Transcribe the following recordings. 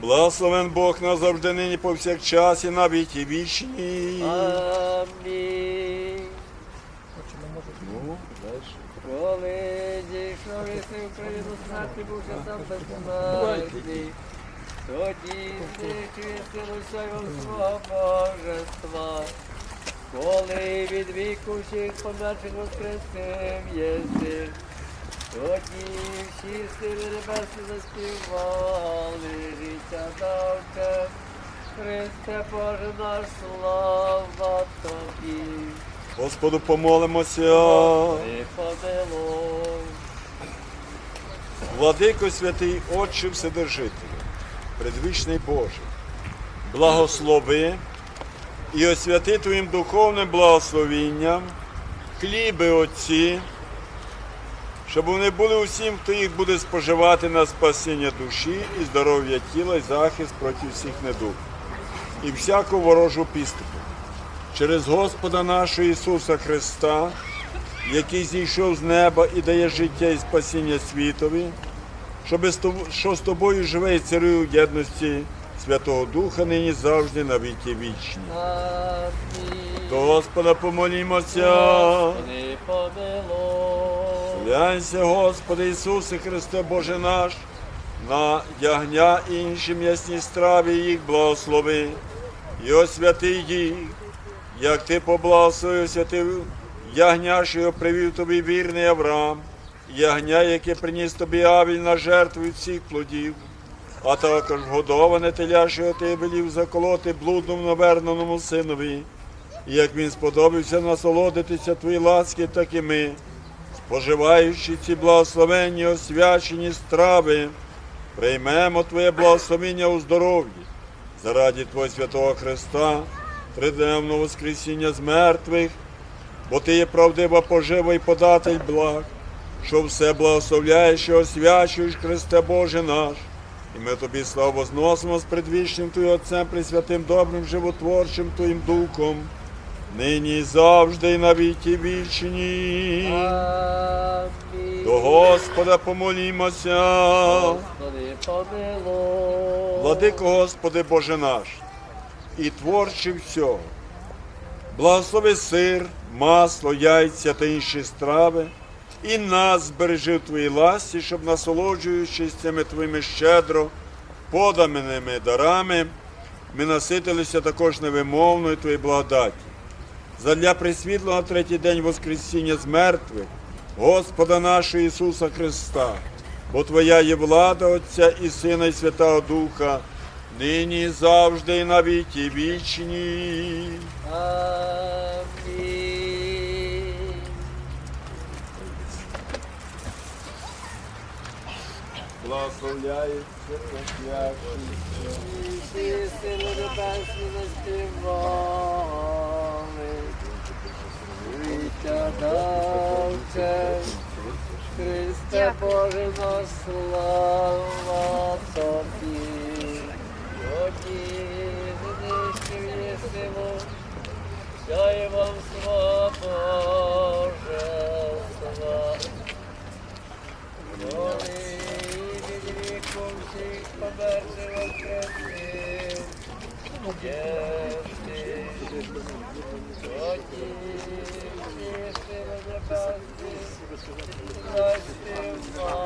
Благословен Бог назавжди нині повсякчас і на віки вічні. Амінь. Ну, дальше. Коли дійшов єси Україну, знати Боже сам безсмертний, тоді знищується лише вам свого божества. Коли від віку всіх померших воскресив єси, тоді всі сили небесні заспівали, життя давте. Христе Боже наш, слава Тобі. Господу помолимося. Помилуй. Владико святий Отче Вседержителю, предвічний Боже, благослови і освяти Твоїм духовним благословінням хліби Отці, щоб вони були усім, хто їх буде споживати на спасіння душі і здоров'я тіла і захист проти всіх недуг і всяку ворожу підступу. Через Господа нашого Ісуса Христа, який зійшов з неба і дає життя і спасіння світові, що з тобою живе і царює в єдності Святого Духа нині завжди на віки вічні. До Господа помолімося. Господи, помилуй. Глянься, Господи Ісусе Христе Боже наш, на ягня і інші м'ясні страви їх благослови і освяти їх, як ти поблагословив святив ягня, що його привів тобі вірний Авраам, ягня, яке приніс тобі Авіль на жертву всіх плодів, а також годоване теля, що ти велів заколоти блудному наверненому синові, і як він сподобався насолодитися твої ласки, так і ми споживаючи ці благословенні освячені страви, приймемо Твоє благословення у здоров'ї заради Твого святого Христа, триденного Воскресіння з мертвих, бо Ти є правдива пожива і податель благ, що все благословляєш і освячуєш Христе Боже наш. І ми тобі славу возносимо з предвічним Твоїм Отцем, Пресвятим, добрим, животворчим Твоїм Духом, нині і завжди, і на віки вічні. Амінь. До Господа помолімося. Господи, помилуй. Владико Господи Боже наш, і творче всього. Благослови сир, масло, яйця та інші страви, і нас збережи в Твоїй ласті, щоб насолоджуючись цими Твоїми щедро поданими дарами, ми наситилися також невимовною Твоєї благодаті. Задля присвітлого на третій день Воскресіння з мертвих, Господа нашого Ісуса Христа, бо Твоя є влада Отця і Сина, і Святого Духа, нині і завжди, і на віки вічні. Благословляється давце. Христе Боже наш, слава Тобі. Тоді силу, вам слава віку всіх померших воскресив, єси, тоді всі сили небесні заспівали.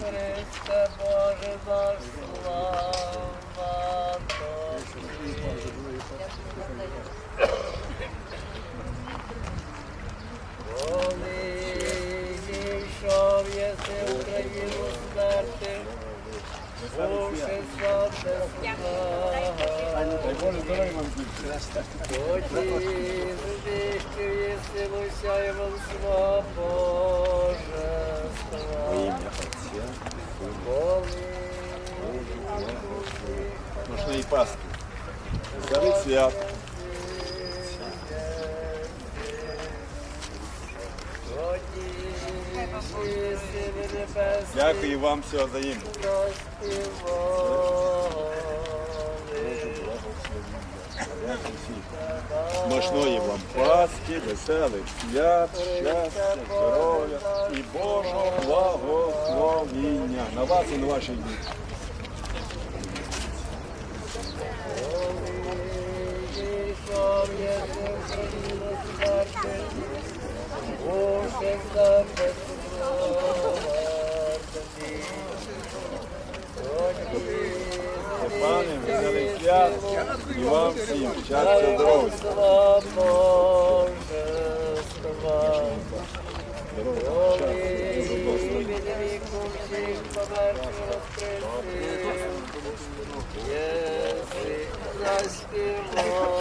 Христе Боже наш, Тоді знищив єси сяєвом свого Божества. Коли Ношної Пасхи. Зари свят. Тоді всі сили небесні Дякую вам всього взаємно. Заспівали. Вам Пасхи, веселих свят, щастя, здоров'я і Божого благословіння на вас і на ваші дні. Ішов єси Україну смерти, Боже себе Пане, веселих свят і вам всім щастя, здоров'я. Слава Боже, слава. Від віку всіх померти розкрити. Єси заспівали.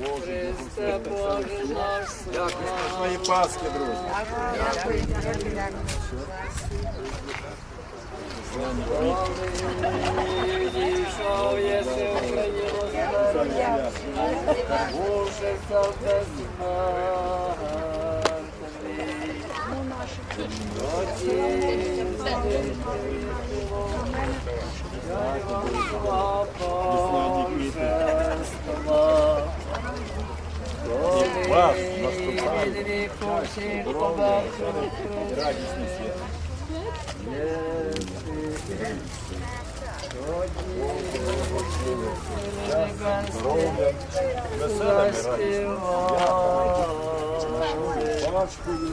Христе Боже наш слава. Смачної Пасхи, друзі. Смерті. Боже сам без Вас наступає. Радісні свят. Здоров'я, веселими радісними. Пасхою.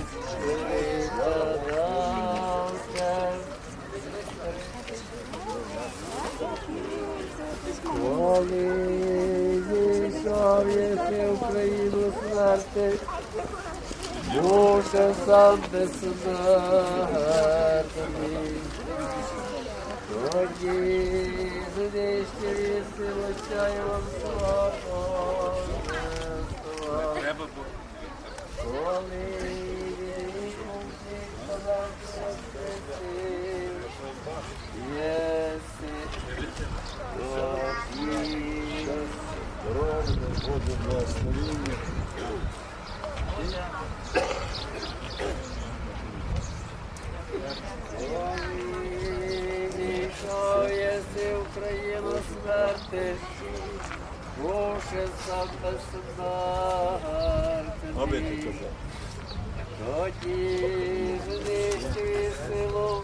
Коли зійшов єси Україну смерти, Боже сам безсмертний. Тоді знищив єси лучає вам слава. Треба було. Коли віком всіх померти розкритив, єси Здоров'я, Боже благословіння. Що єси Україну смерти, Боже сам Аби ти безсмертний. Тоді знищує силу,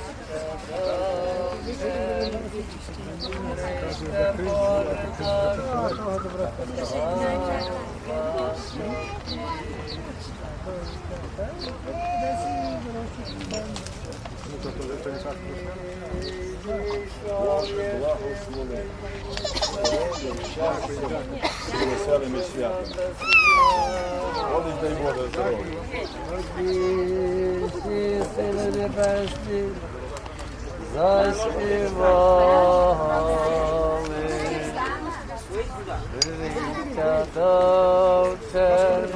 небесні, Благослови. Здоров'я, веселими святами. Ходить, дай Боже, здоров'я. Всі сили небесні заспівали. Велика Отче,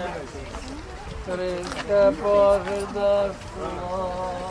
Христе Боже наш слава.